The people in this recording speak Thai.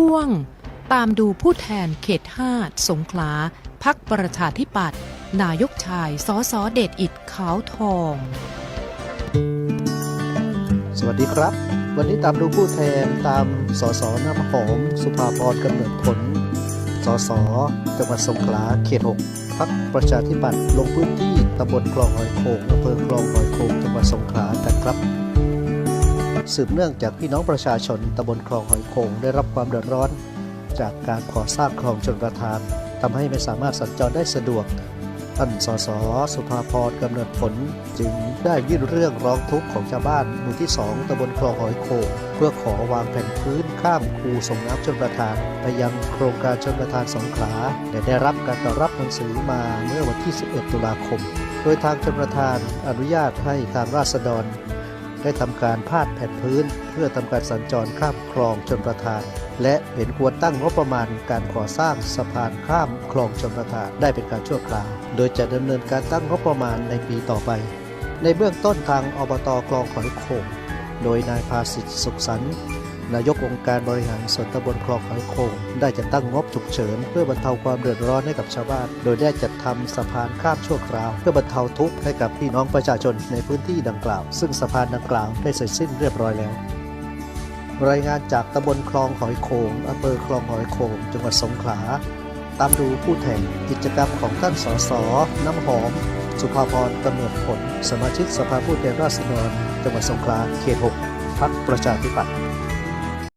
ช่วง ตามดูผู้แทนเขต5สงขลาพักประชาธิปัตย์นายกชายสอสอเดชอิดขาวทอง สวัสดีครับ วันนี้ตามดูผู้แทนตามสสน้ำหอมสุภาพรกำเนิดผลสสจังหวัดสงขลาเขต 6พักประชาธิปัตย์ลงพื้นที่ตำบลคลองหอยโขงอำเภอคลองหอยโขงจังหวัดสงขลากันครับ สืบเนื่องจากพี่น้องประชาชนตำบลคลองหอยโขงได้รับความเดือดร้อน จากการก่อสร้างคลองชนประทานทำให้ไม่สามารถสัญจรได้สะดวกท่านสสสุภาพรกำเนิดผลจึงได้ยื่นเรื่องร้องทุกข์ของชาวบ้านหมู่ที่ 2ตำบลคลองหอยโขงเพื่อขอวางแผ่นพื้นข้ามคูส่งน้ำชนประทาน ไปยังโครงการชนประทานสงขลาและได้รับการตอบรับหนังสือมาเมื่อวันที่ 11 ตุลาคม โดยทางชนประทานอนุญาตให้ทางราษฎร ได้ทำการพาดแผ่นพื้น เพื่อทำการสัญจรข้ามคลองชนประทาน และเห็นควรตั้งงบประมาณการก่อสร้างสะพานข้ามคลองชนประทานได้เป็นการชั่วคราว โดยจะดำเนินการตั้งงบประมาณในปีต่อไป ในเบื้องต้นทางอบตคลองขอยโขงโดยนายภาสิทธิสุขสันต์ นายกองค์การบริหารส่วนตำบลคลองหอยโขงได้จัดตั้งงบฉุกเฉิน เพื่อบรรเทาความเดือดร้อนให้กับชาวบ้าน โดยได้จัดทำสะพานข้ามชั่วคราว เพื่อบรรเทาทุกข์ให้กับพี่น้องประชาชนในพื้นที่ดังกล่าว ซึ่งสะพานดังกล่าวได้เสร็จสิ้นเรียบร้อยแล้ว รายงานจากตำบลคลองหอยโขงอำเภอคลองหอยโขงจังหวัดสงขลาตามดูผู้แทนกิจกรรมของท่านสสน้ำหอม สุภาพรกำเนิดผล สมาชิกสภาผู้แทนราษฎรจังหวัดสงขลาเขต 6 พักประชาธิปัตย์